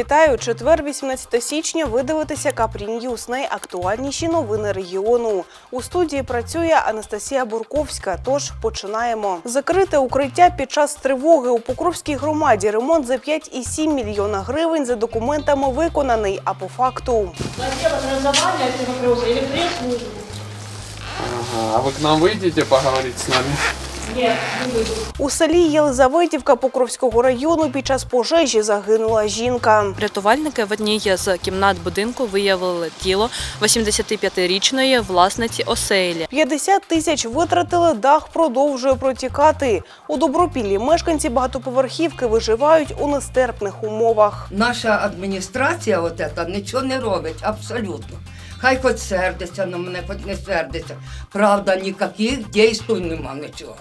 Вітаю! Четвер, 18 січня. Ви дивитеся Капрі Ньюс. Найактуальніші новини регіону. У студії працює Анастасія Бурковська. Тож починаємо. Закрите укриття під час тривоги у Покровській громаді. Ремонт за 5,7 мільйона гривень за документами виконаний. А по факту Отдел образования этого вопроса или пресс-службы? Ага, а вы к нам выйдете поговорить с нами? У селі Єлизаветівка Покровського району під час пожежі загинула жінка. Рятувальники в одній з кімнат будинку виявили тіло 85-річної власниці оселі. 50 тисяч витратили, дах продовжує протікати. У Добропіллі мешканці багатоповерхівки виживають у нестерпних умовах. Наша адміністрація от ета нічого не робить, абсолютно. Хай хоч сердиться на мене, хоч не сердиться. Правда, ніяких дійств нема нічого.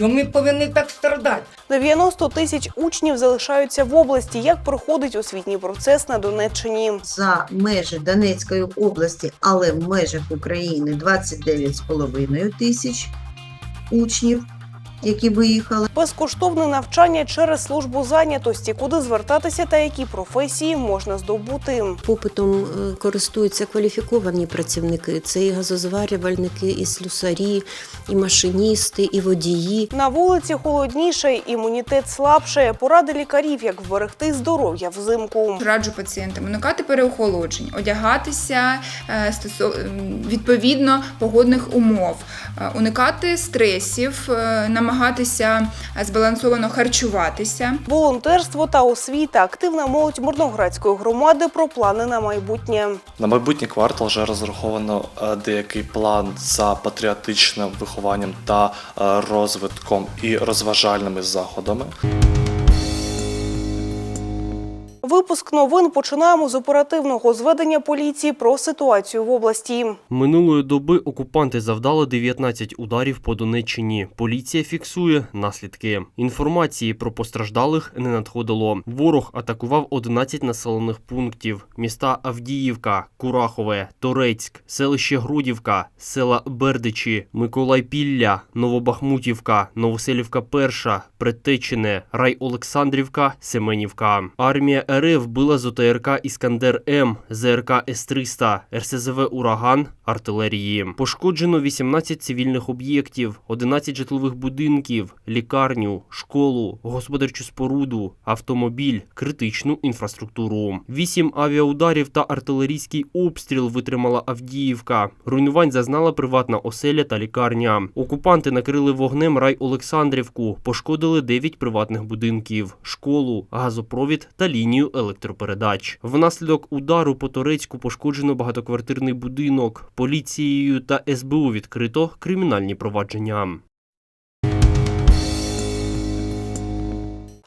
Чому ми повинні так страдати? 90 тисяч учнів залишаються в області. Як проходить освітній процес на Донеччині? за межі Донецької області, але в межах України 29,5 тисяч учнів, які виїхали. Безкоштовне навчання через службу зайнятості, куди звертатися та які професії можна здобути. Попитом е, користуються кваліфіковані працівники. Це і газозварювальники, і слюсарі, і машиністи, і водії. На вулиці холодніше, імунітет слабше. Поради лікарів, як вберегти здоров'я взимку. Раджу пацієнтам уникати переохолоджень, одягатися е, відповідно погодних умов, е, уникати стресів, е, намагатися е, збалансовано харчуватися. Волонтерство та освіта. Активна молодь Мирноградської громади про плани на майбутнє. На майбутній квартал вже розраховано е, деякий план за патріотичним вихованням та е, розвитком і розважальними заходами. Випуск новин починаємо з оперативного зведення поліції про ситуацію в області. Минулої доби окупанти завдали 19 ударів по Донеччині. Поліція фіксує наслідки. Інформації про постраждалих не надходило. Ворог атакував 11 населених пунктів: міста Авдіївка, Курахове, Торецьк, селище Грудівка, села Бердичі, Миколайпілля, Новобахмутівка, Новоселівка Перша, Предтечине, Рай Олександрівка, Семенівка. Армія РФ била з Іскандер М, ЗРК С-300, РСЗВ Ураган, артилерії. Пошкоджено 18 цивільних об'єктів, 11 житлових будинків, лікарню, школу, господарчу споруду, автомобіль, критичну інфраструктуру. 8 авіаударів та артилерійський обстріл витримала Авдіївка. Руйнувань зазнала приватна оселя та лікарня. Окупанти накрили вогнем рай Олександрівку, пошкодили 9 приватних будинків, школу, газопровід та лінію електропередач. Внаслідок удару по Торецьку пошкоджено багатоквартирний будинок. Поліцією та СБУ відкрито кримінальні провадження.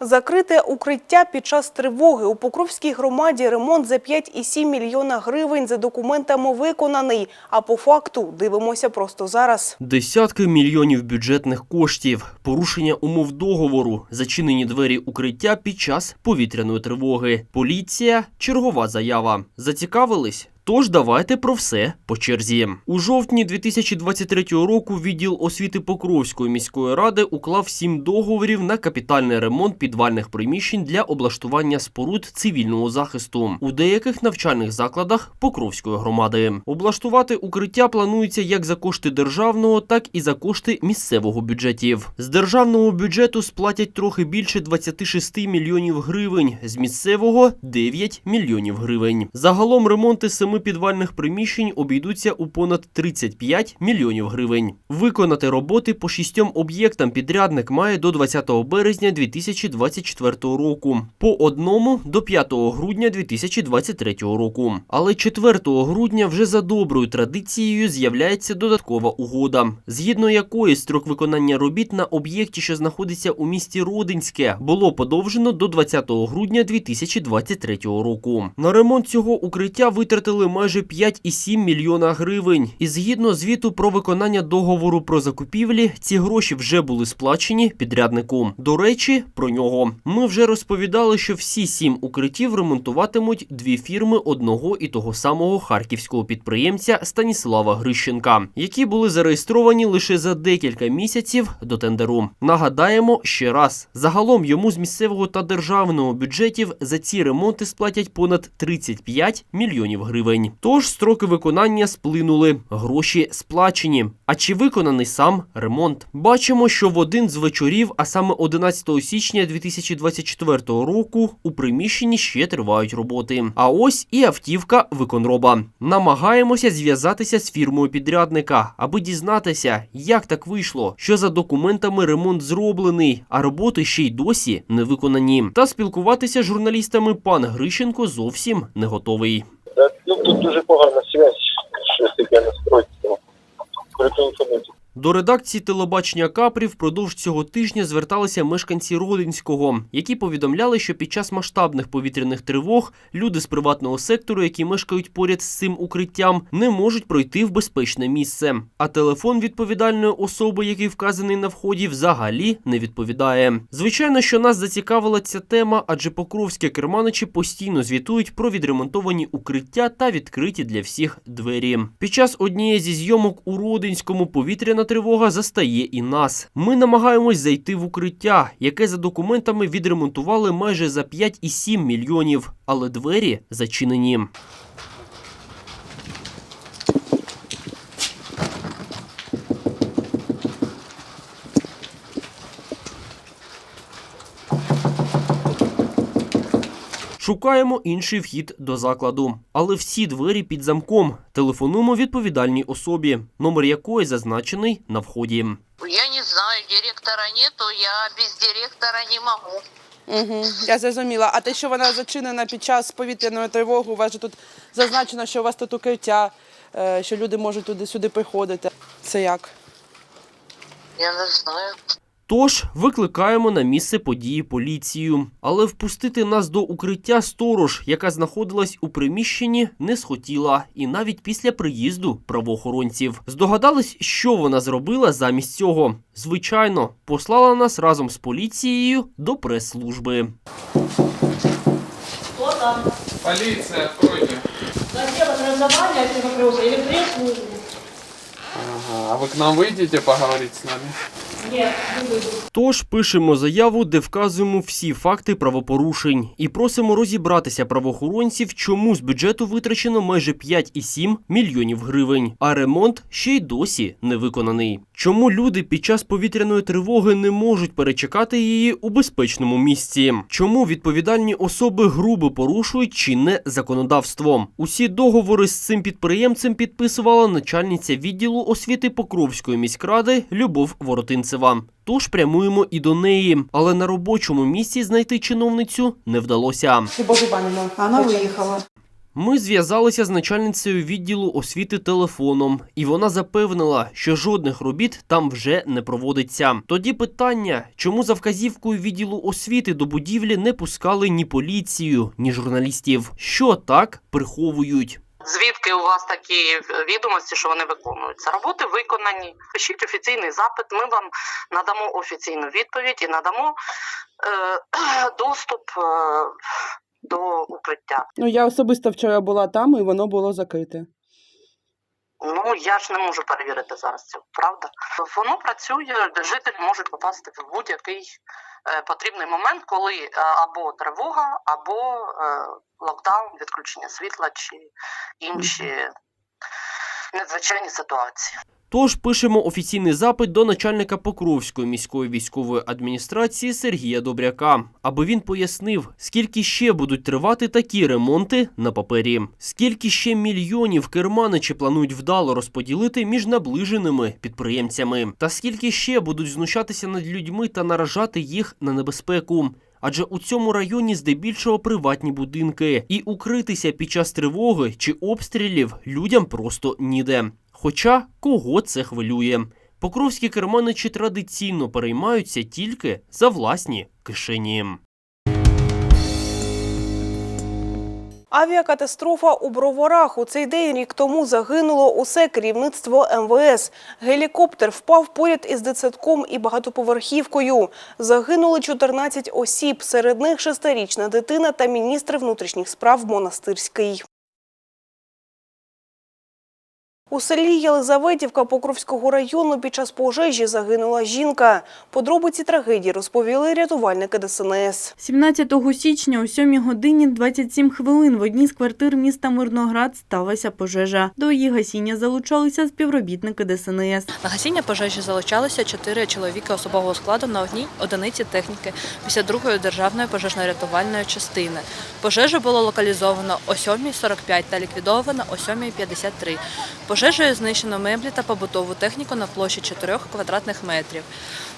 Закрите укриття під час тривоги у Покровській громаді ремонт за 5,7 мільйона гривень за документами виконаний. А по факту дивимося просто зараз. Десятки мільйонів бюджетних коштів, порушення умов договору, зачинені двері укриття під час повітряної тривоги. Поліція, чергова заява. Зацікавились? Тож давайте про все по черзі. У жовтні 2023 року відділ освіти Покровської міської ради уклав сім договорів на капітальний ремонт підвальних приміщень для облаштування споруд цивільного захисту у деяких навчальних закладах Покровської громади. Облаштувати укриття планується як за кошти державного, так і за кошти місцевого бюджетів. З державного бюджету сплатять трохи більше 26 мільйонів гривень, з місцевого 9 мільйонів гривень. Загалом ремонти семи підвальних приміщень обійдуться у понад 35 мільйонів гривень. Виконати роботи по шістьом об'єктам підрядник має до 20 березня 2024 року, по одному до 5 грудня 2023 року. Але 4 грудня вже за доброю традицією з'являється додаткова угода, згідно якої строк виконання робіт на об'єкті, що знаходиться у місті Родинське, було подовжено до 20 грудня 2023 року. На ремонт цього укриття витратили заробили майже 5,7 мільйона гривень. І згідно звіту про виконання договору про закупівлі, ці гроші вже були сплачені підряднику. До речі, про нього ми вже розповідали, що всі сім укриттів ремонтуватимуть дві фірми одного і того самого харківського підприємця Станіслава Грищенка, які були зареєстровані лише за декілька місяців до тендеру. Нагадаємо ще раз: загалом йому з місцевого та державного бюджетів за ці ремонти сплатять понад 35 мільйонів гривень. Тож строки виконання сплинули, гроші сплачені. А чи виконаний сам ремонт? Бачимо, що в один з вечорів, а саме 11 січня 2024 року, у приміщенні ще тривають роботи. А ось і автівка виконроба. Намагаємося зв'язатися з фірмою підрядника, аби дізнатися, як так вийшло, що за документами ремонт зроблений, а роботи ще й досі не виконані. Та спілкуватися з журналістами пан Грищенко зовсім не готовий. Ну, тут дуже погана связь, щось таке настроїться. Перетелефонуйте. До редакції телебачення Капрі впродовж цього тижня зверталися мешканці Родинського, які повідомляли, що під час масштабних повітряних тривог люди з приватного сектору, які мешкають поряд з цим укриттям, не можуть пройти в безпечне місце. А телефон відповідальної особи, який вказаний на вході, взагалі не відповідає. Звичайно, що нас зацікавила ця тема, адже покровські керманичі постійно звітують про відремонтовані укриття та відкриті для всіх двері. Під час однієї зі зйомок у Родинському повітряна тривога застає і нас. Ми намагаємось зайти в укриття, яке за документами відремонтували майже за 5,7 мільйонів, але двері зачинені. Шукаємо інший вхід до закладу, але всі двері під замком. Телефонуємо відповідальній особі, номер якої зазначений на вході. Я не знаю, директора нету, я без директора не могу. Угу, я зрозуміла. А те, що вона зачинена під час повітряної тривоги, у вас же тут зазначено, що у вас тут укриття, е, що люди можуть туди-сюди приходити. Це як? Я не знаю. Тож викликаємо на місце події поліцію. Але впустити нас до укриття сторож, яка знаходилась у приміщенні, не схотіла, і навіть після приїзду правоохоронців здогадались, що вона зробила замість цього. Звичайно, послала нас разом з поліцією до прес-служби. Кто там? Полиция, откройте. Отдел образования эти вопросы или пресс-службу? Ага, а вы к нам выйдете поговорить с нами? Тож пишемо заяву, де вказуємо всі факти правопорушень і просимо розібратися правоохоронців, чому з бюджету витрачено майже 5,7 мільйонів гривень, а ремонт ще й досі не виконаний. Чому люди під час повітряної тривоги не можуть перечекати її у безпечному місці? Чому відповідальні особи грубо порушують чинне законодавство? Усі договори з цим підприємцем підписувала начальниця відділу освіти Покровської міськради Любов Воротинцева. Тож прямуємо і до неї, але на робочому місці знайти чиновницю не вдалося. Любов Іванівна, вона виїхала. Ми зв'язалися з начальницею відділу освіти телефоном, і вона запевнила, що жодних робіт там вже не проводиться. Тоді питання, чому за вказівкою відділу освіти до будівлі не пускали ні поліцію, ні журналістів, що так приховують. Звідки у вас такі відомості, що вони виконуються? Роботи виконані. Пишіть офіційний запит. Ми вам надамо офіційну відповідь і надамо е, доступ е, до укриття. Ну я особисто вчора була там, і воно було закрите. Ну я ж не можу перевірити зараз цього, правда? Воно працює, жителі можуть попасти в будь-який е, потрібний момент, коли е, або тривога, або е, локдаун, відключення світла чи інші надзвичайні ситуації. Тож пишемо офіційний запит до начальника Покровської міської військової адміністрації Сергія Добряка, аби він пояснив, скільки ще будуть тривати такі ремонти на папері, скільки ще мільйонів керманичі планують вдало розподілити між наближеними підприємцями, та скільки ще будуть знущатися над людьми та наражати їх на небезпеку. Адже у цьому районі здебільшого приватні будинки, і укритися під час тривоги чи обстрілів людям просто ніде. Хоча кого це хвилює? Покровські керманичі традиційно переймаються тільки за власні кишені. Авіакатастрофа у Броварах. У цей день рік тому загинуло усе керівництво МВС. Гелікоптер впав поряд із дитсадком і багатоповерхівкою. Загинули 14 осіб, серед них шестирічна дитина та міністр внутрішніх справ Монастирський. У селі Єлизаветівка Покровського району під час пожежі загинула жінка. Подробиці трагедії розповіли рятувальники ДСНС. 17 січня о 7 годині 27 хвилин в одній з квартир міста Мирноград сталася пожежа. До її гасіння залучалися співробітники ДСНС. На гасіння пожежі залучалися чотири чоловіки особового складу на одній одиниці техніки 52-ї державної пожежно-рятувальної частини. Пожежу було локалізовано о 7.45 та ліквідовано о 7.53. Пожежею знищено меблі та побутову техніку на площі 4 квадратних метрів.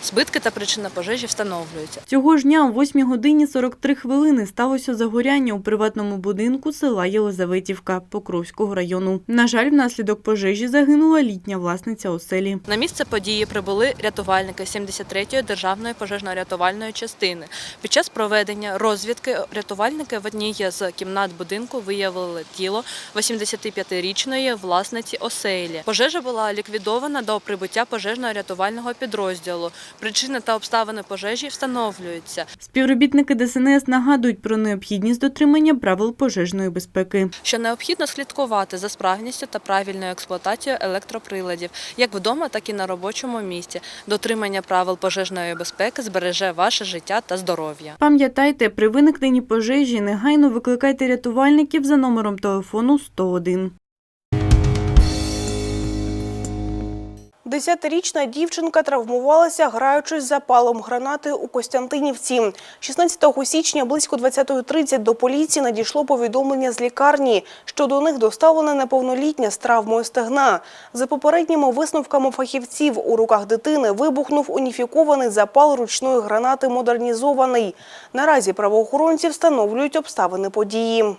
Збитки та причина пожежі встановлюються. Цього ж дня о 8 годині 43 хвилини сталося загоряння у приватному будинку села Єлизаветівка Покровського району. На жаль, внаслідок пожежі загинула літня власниця оселі. На місце події прибули рятувальники 73-ї державної пожежно-рятувальної частини. Pід час проведення розвідки рятувальники в одній з кімнат будинку виявили тіло 85-річної власниці оселі. Пожежа була ліквідована до прибуття пожежно-рятувального підрозділу. Причини та обставини пожежі встановлюються. Співробітники ДСНС нагадують про необхідність дотримання правил пожежної безпеки. що необхідно слідкувати за справністю та правильною експлуатацією електроприладів, як вдома, так і на робочому місці. Дотримання правил пожежної безпеки збереже ваше життя та здоров'я. Пам'ятайте, при виникненні пожежі негайно викликайте рятувальників за номером телефону 101. Десятирічна дівчинка травмувалася, граючись запалом гранати у Костянтинівці. 16 січня близько 20.30 до поліції надійшло повідомлення з лікарні, що до них доставлена неповнолітня з травмою стегна. За попередніми висновками фахівців, у руках дитини вибухнув уніфікований запал ручної гранати модернізований. Наразі правоохоронці встановлюють обставини події.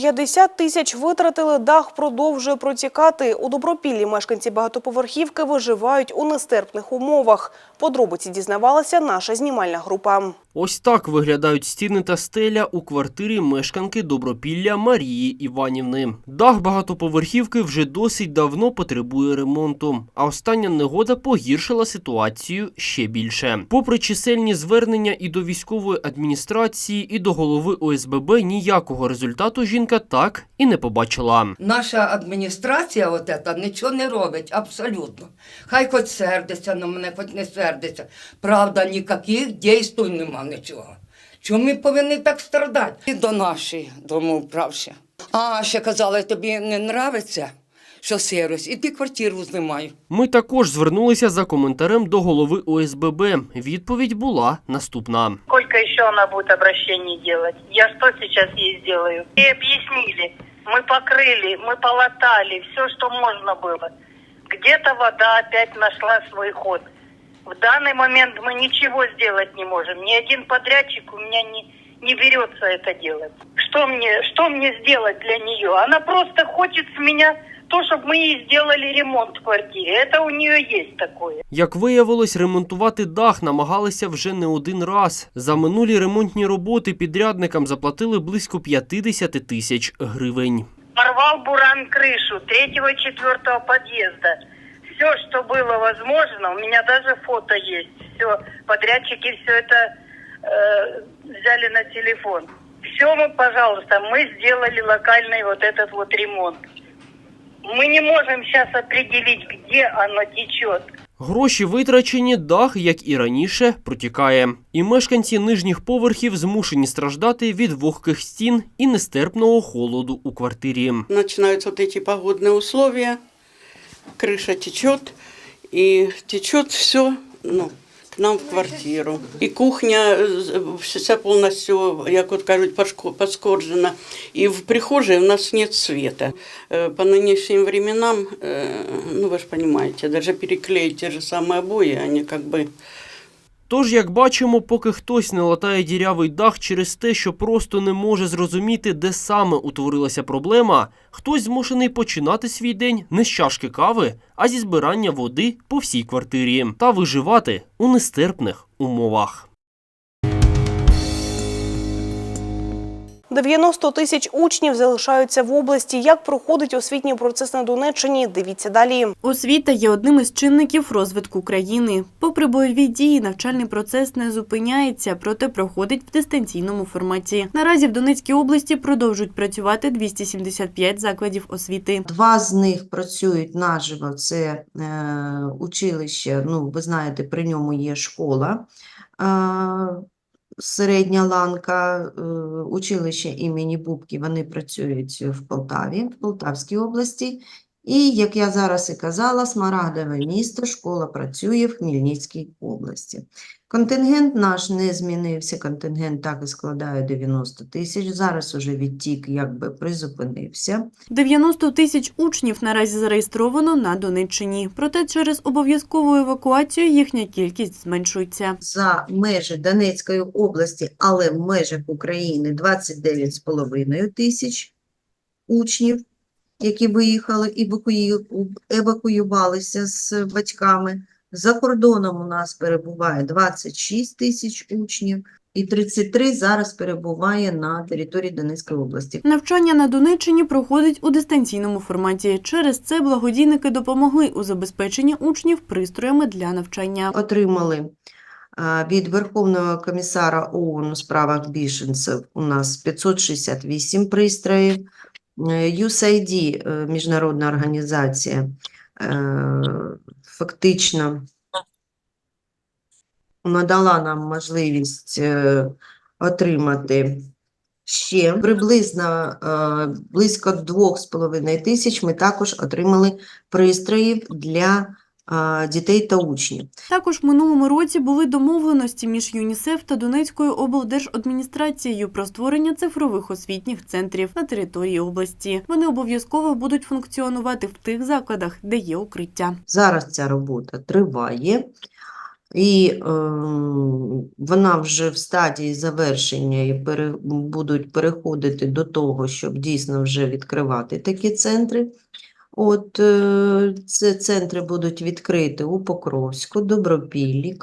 50 тисяч витратили, дах продовжує протікати. У Добропіллі мешканці багатоповерхівки виживають у нестерпних умовах. Подробиці дізнавалася наша знімальна група. Ось так виглядають стіни та стеля у квартирі мешканки Добропілля Марії Іванівни. Дах багатоповерхівки вже досить давно потребує ремонту, а остання негода погіршила ситуацію ще більше. Попри чисельні звернення і до військової адміністрації, і до голови ОСББ, ніякого результату жінка так і не побачила. Наша адміністрація от ета нічого не робить, абсолютно. Хай хоч сердиться на мене, хоч не сердиться Правда, ніяких дій нема нічого. Чому ми повинні так страдати? І до нашої домоуправші. А, ще казали, тобі не нравиться, що сирость, і ти квартиру знімай. Ми також звернулися за коментарем до голови ОСББ. Відповідь була наступна. Сколько еще она будет обращений делать? Я что сейчас ей сделаю? И объяснили. Мы покрыли, мы полотали, все, что можно было. Где-то вода опять нашла свой ход. В данный момент мы ничего сделать не можем. Ни один подрядчик у меня не, не берется это делать. Что мне, что мне сделать для нее? Она просто хочет с меня то, чтобы мы ей сделали ремонт в квартире. Это у нее есть такое. Як виявилось, ремонтувати дах намагалися вже не один раз. За минулі ремонтні роботи підрядникам заплатили близько 50 тисяч гривень. Порвал буран крышу третьего-четвертого подъезда. Все, что было возможно, у меня даже фото есть. Все, подрядчики все это э, взяли на телефон. Все мы, пожалуйста, мы сделали локальный вот этот вот ремонт. Мы не можем сейчас определить, где оно течет. Гроші витрачені, дах, як і раніше, протікає. І мешканці нижніх поверхів змушені страждати від вогких стін і нестерпного холоду у квартирі. начинаются вот эти погодные условия, крыша течет, и течет все ну, к нам в квартиру. И кухня э, вся полностью, як от кажуть, пошко- поскоржена. И в прихожей у нас нет света. Э, По нынешним временам, э, ну вы же понимаете, даже переклеить те же самые обои, они как бы Тож, як бачимо, поки хтось не латає дірявий дах через те, що просто не може зрозуміти, де саме утворилася проблема, хтось змушений починати свій день не з чашки кави, а зі збирання води по всій квартирі та виживати у нестерпних умовах. 90 тисяч учнів залишаються в області. Як проходить освітній процес на Донеччині? Дивіться далі. Освіта є одним із чинників розвитку країни. Попри бойові дії, навчальний процес не зупиняється, проте проходить в дистанційному форматі. Наразі в Донецькій області продовжують працювати 275 закладів освіти. Два з них працюють наживо. Це е, училище. Ну, ви знаєте, при ньому є школа. Е, середня ланка, училища імені Бубки. Вони працюють в Полтаві, в Полтавській області. І, як я зараз і казала, Смарагдове місто, школа працює в Хмельницькій області. Контингент наш не змінився, контингент так і складає 90 тисяч. Зараз уже відтік якби призупинився. 90 тисяч учнів наразі зареєстровано на Донеччині. Проте через обов'язкову евакуацію їхня кількість зменшується. За межі Донецької області, але в межах України 29,5 тисяч учнів, які виїхали і евакую- евакуювалися з батьками. За кордоном у нас перебуває 26 тисяч учнів і 33 зараз перебуває на території Донецької області. Навчання на Донеччині проходить у дистанційному форматі. Через це благодійники допомогли у забезпеченні учнів пристроями для навчання. Отримали від Верховного комісара ООН у справах біженців у нас 568 пристроїв. Е, USAID, е, міжнародна організація, е, фактично надала нам можливість е, отримати ще приблизно е, близько 2,5 тисяч. Ми також отримали пристроїв для е, дітей та учнів. Також в минулому році були домовленості між ЮНІСЕФ та Донецькою облдержадміністрацією про створення цифрових освітніх центрів на території області. Вони обов'язково будуть функціонувати в тих закладах, де є укриття. Зараз ця робота триває, і е, вона вже в стадії завершення і пере, будуть переходити до того, щоб дійсно вже відкривати такі центри. От е, ці центри будуть відкриті у Покровську, Добропіллі,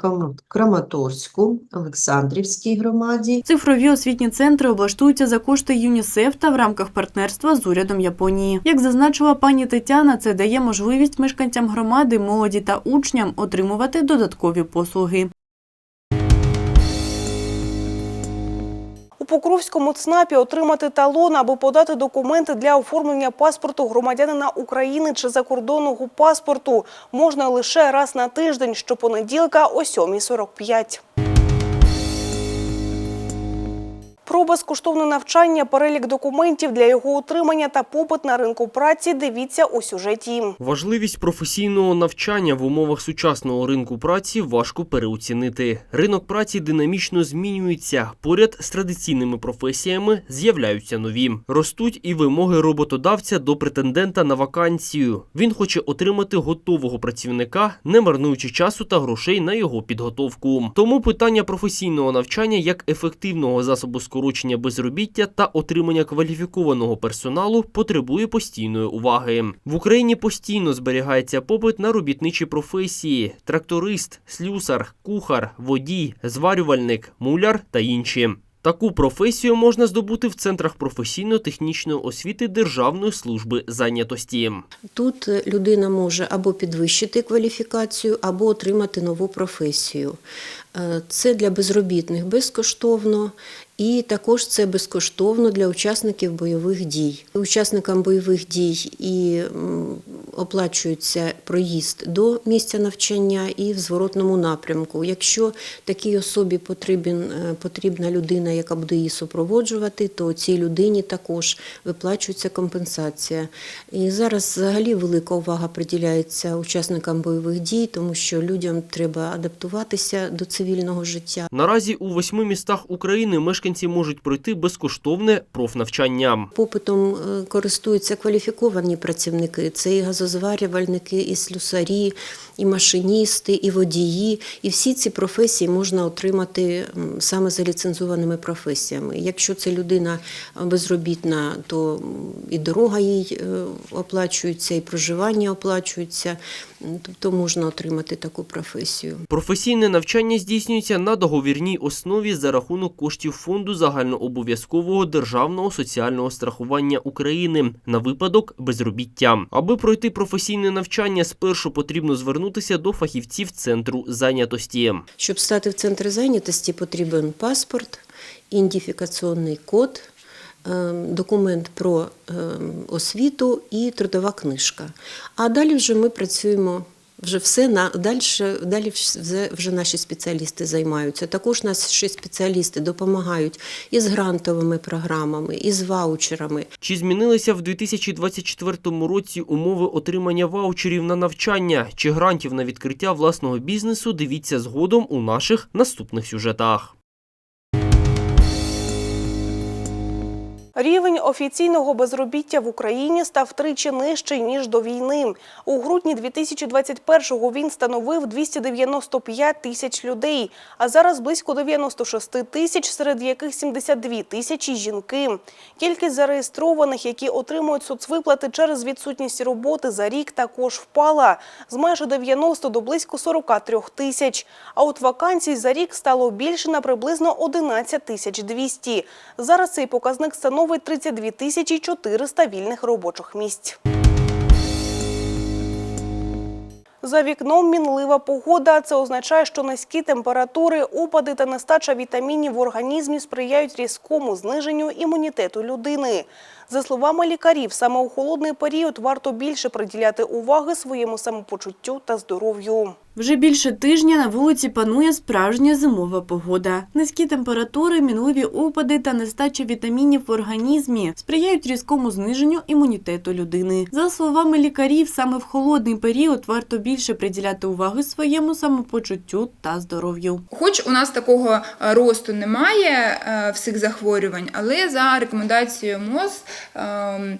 Краматорську, Олександрівській громаді. Цифрові освітні центри облаштуються за кошти ЮНІСЕФ та в рамках партнерства з урядом Японії. Як зазначила пані Тетяна, це дає можливість мешканцям громади, молоді та учням отримувати додаткові послуги. Покровському ЦНАПі отримати талон або подати документи для оформлення паспорту громадянина України чи закордонного паспорту можна лише раз на тиждень, щопонеділка о 7.45. Про безкоштовне навчання, перелік документів для його отримання та попит на ринку праці дивіться у сюжеті. Важливість професійного навчання в умовах сучасного ринку праці важко переоцінити. Ринок праці динамічно змінюється. Поряд з традиційними професіями з'являються нові. Ростуть і вимоги роботодавця до претендента на вакансію. Він хоче отримати готового працівника, не марнуючи часу та грошей на його підготовку. Тому питання професійного навчання як ефективного засобу скорочення безробіття та отримання кваліфікованого персоналу потребує постійної уваги. В Україні постійно зберігається попит на робітничі професії: тракторист, слюсар, кухар, водій, зварювальник, муляр та інші. Таку професію можна здобути в центрах професійно-технічної освіти Державної служби зайнятості. Тут людина може або підвищити кваліфікацію, або отримати нову професію. Е, Це для безробітних безкоштовно, і також це безкоштовно для учасників бойових дій. Учасникам бойових дій і оплачується проїзд до місця навчання і в зворотному напрямку. Якщо такій особі потрібен, е, потрібна людина, яка буде її супроводжувати, то цій людині також виплачується компенсація. І зараз взагалі велика увага приділяється учасникам бойових дій, тому що людям треба адаптуватися до цивільного життя. Наразі у восьми містах України мешканці можуть пройти безкоштовне профнавчання. Попитом е, користуються кваліфіковані працівники. Це і газоз газозварювальники, і слюсарі, і машиністи, і водії. І всі ці професії можна отримати саме за ліцензованими професіями. Якщо це людина безробітна, то і дорога їй е, оплачується, і проживання оплачується. Тобто можна отримати таку професію. Професійне навчання здійснюється на договірній основі за рахунок коштів Фонду загальнообов'язкового державного соціального страхування України на випадок безробіття. Аби пройти професійне навчання, спершу потрібно звернутися до фахівців центру зайнятості. Щоб стати в центр зайнятості, потрібен паспорт, ідентифікаційний код, е, документ про е, освіту і трудова книжка. А далі вже ми працюємо. Вже все на далі, далі вже, наші спеціалісти займаються. Також наші спеціалісти допомагають із грантовими програмами, із ваучерами. Чи змінилися в 2024 році умови отримання ваучерів на навчання чи грантів на відкриття власного бізнесу? Дивіться згодом у наших наступних сюжетах. Рівень офіційного безробіття в Україні став тричі нижчий, ніж до війни. У грудні 2021-го він становив 295 тисяч людей, а зараз близько 96 тисяч, серед яких 72 тисячі – жінки. Кількість зареєстрованих, які отримують соцвиплати через відсутність роботи за рік, також впала з майже 90 до близько 43 тисяч. А от вакансій за рік стало більше на приблизно 11 тисяч 200. Зараз цей показник становить 32 тисячі 400 вільних робочих місць. За вікном мінлива погода. Це означає, що низькі температури, опади та нестача вітамінів в організмі сприяють різкому зниженню імунітету людини. За словами лікарів, саме у холодний період варто більше приділяти уваги своєму самопочуттю та здоров'ю. Вже більше тижня на вулиці панує справжня зимова погода. Низькі температури, мінливі опади та нестача вітамінів в організмі сприяють різкому зниженню імунітету людини. За словами лікарів, саме в холодний період варто більше приділяти уваги своєму самопочуттю та здоров'ю. Хоч у нас такого е, росту немає е, всіх захворювань, але за рекомендацією МОЗ ем,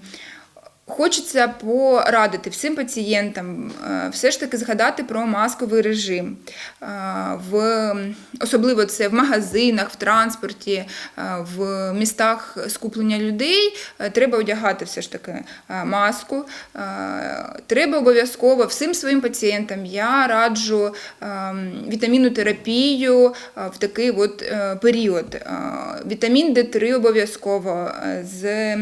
Хочеться порадити всім пацієнтам е, все ж таки згадати про масковий режим. Е, В, особливо це в магазинах, в транспорті, е, в містах скуплення людей. Треба одягати все ж таки маску. Треба обов'язково всім своїм пацієнтам я раджу е, вітамінну терапію е, в такий от період. Вітамін Д3 обов'язково з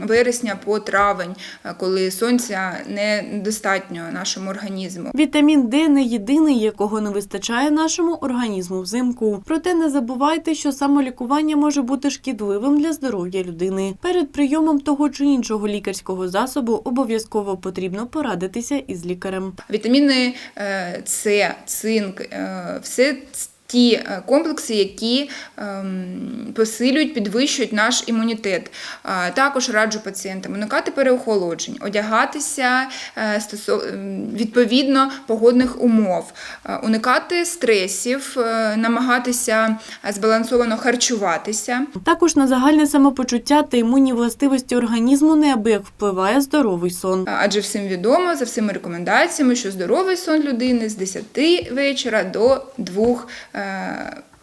вересня по травень, коли сонця недостатньо нашому організму. Вітамін Д не єдиний, якого не вистачає нашому організму взимку. Проте не забувайте, що самолікування може бути шкідливим для здоров'я людини. Перед прийомом того чи іншого лікарського засобу обов'язково потрібно порадитися із лікарем. Вітаміни е, С, цинк, е, все ті е, комплекси, які ем, посилюють, підвищують наш імунітет. Також раджу пацієнтам уникати переохолоджень, одягатися е, ем, відповідно погодних умов, е, уникати стресів, намагатися збалансовано харчуватися. Також на загальне самопочуття та імунні властивості організму неабияк впливає здоровий сон. Адже всім відомо за всіми рекомендаціями, що здоровий сон людини з 10 вечора до 2 е,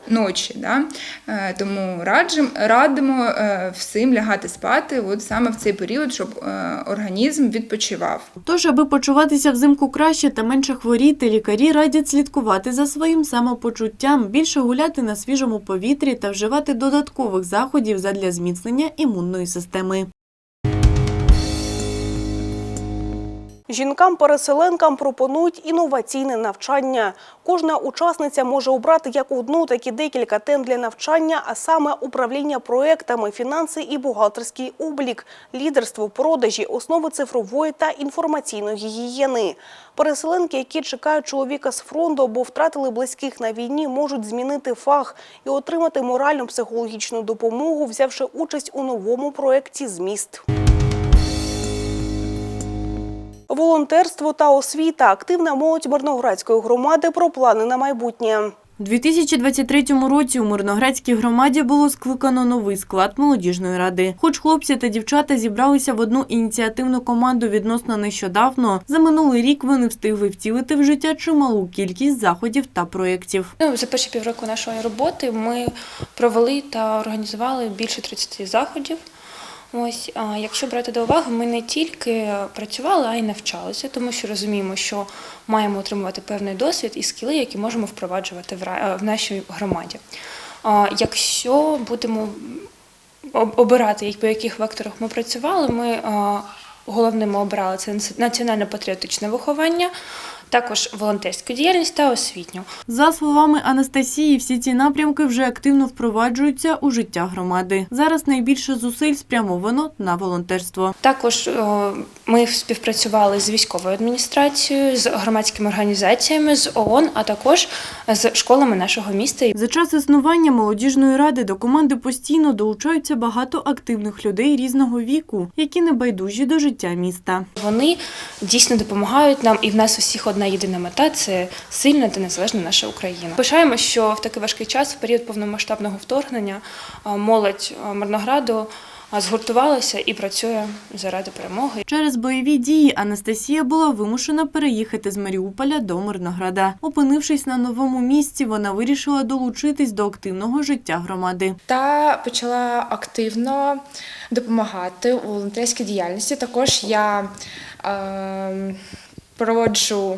ночі. Да? Е, Тому раджим, радимо е, всім лягати спати от саме в цей період, щоб е, організм відпочивав. Тож, аби почуватися взимку краще та менше хворіти, лікарі радять слідкувати за своїм самопочуттям, більше гуляти на свіжому повітрі та вживати додаткових заходів задля зміцнення імунної системи. Жінкам-переселенкам пропонують інноваційне навчання. Кожна учасниця може обрати як одну, так і декілька тем для навчання, а саме управління проектами, фінанси і бухгалтерський облік, лідерство продажі, основи цифрової та інформаційної гігієни. Переселенки, які чекають чоловіка з фронту або втратили близьких на війні, можуть змінити фах і отримати моральну психологічну допомогу, взявши участь у новому проєкті «Зміст». Волонтерство та освіта. Активна молодь Мирноградської громади про плани на майбутнє. У 2023 році у Мирноградській громаді було скликано новий склад молодіжної ради. Хоч хлопці та дівчата зібралися в одну ініціативну команду відносно нещодавно, за минулий рік вони встигли втілити в життя чималу кількість заходів та проєктів. Ну, за перші півроку нашої роботи ми провели та організували більше 30 заходів. Ось, якщо брати до уваги, ми не тільки працювали, а й навчалися, тому що розуміємо, що маємо отримувати певний досвід і скіли, які можемо впроваджувати в ра- нашій громаді. Якщо будемо обирати, по яких векторах ми працювали, ми головними обрали це національно-патріотичне виховання, також волонтерську діяльність та освітню. За словами Анастасії, всі ці напрямки вже активно впроваджуються у життя громади. Зараз найбільше зусиль спрямовано на волонтерство. Також ми співпрацювали з військовою адміністрацією, з громадськими організаціями, з ООН, а також з школами нашого міста. За час існування молодіжної ради до команди постійно долучаються багато активних людей різного віку, які не байдужі до життя міста. Вони дійсно допомагають нам, і в нас усіх одна єдина мета це сильна та незалежна наша Україна. Пишаємо, що в такий важкий час, в період повномасштабного вторгнення, молодь Мирнограду а, згуртувалася і працює заради перемоги. Через бойові дії Анастасія була вимушена переїхати з Маріуполя до Мирнограда. Опинившись на новому місці, вона вирішила долучитись до активного життя громади. та почала активно допомагати у волонтерській діяльності. Також я е, проводжу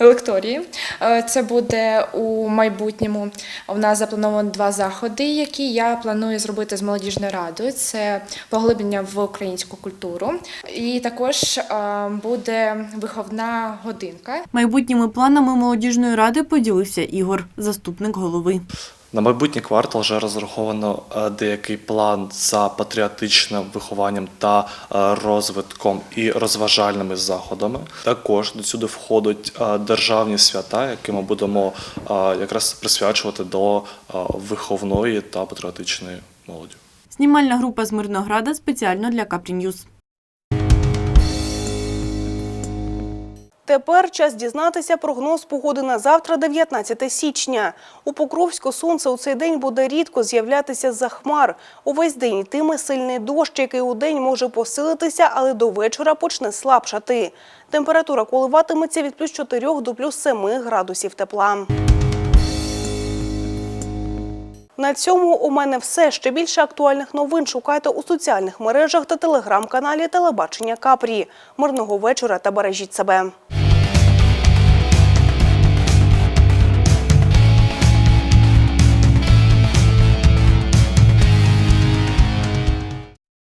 лекторії. Е, Це буде у майбутньому. У нас заплановано два заходи, які я планую зробити з молодіжною радою. Це поглиблення в українську культуру, і також е, буде виховна годинка. Майбутніми планами молодіжної ради поділився Ігор, заступник голови. На майбутній квартал вже розраховано е, деякий план за патріотичним вихованням та е, розвитком і розважальними заходами. Також до сюди входять е, державні свята, які ми будемо якраз присвячувати до виховної та патріотичної молоді. Знімальна група з Мирнограда спеціально для Капріньюз. Тепер час дізнатися прогноз погоди на завтра, 19 січня. У Покровську сонце у цей день буде рідко з'являтися за хмар. Увесь день йтиме сильний дощ, який у день може посилитися, але до вечора почне слабшати. Температура коливатиметься від плюс 4 до плюс 7 градусів тепла. На цьому у мене все. Ще більше актуальних новин шукайте у соціальних мережах та телеграм-каналі Телебачення Капрі. Мирного вечора та бережіть себе.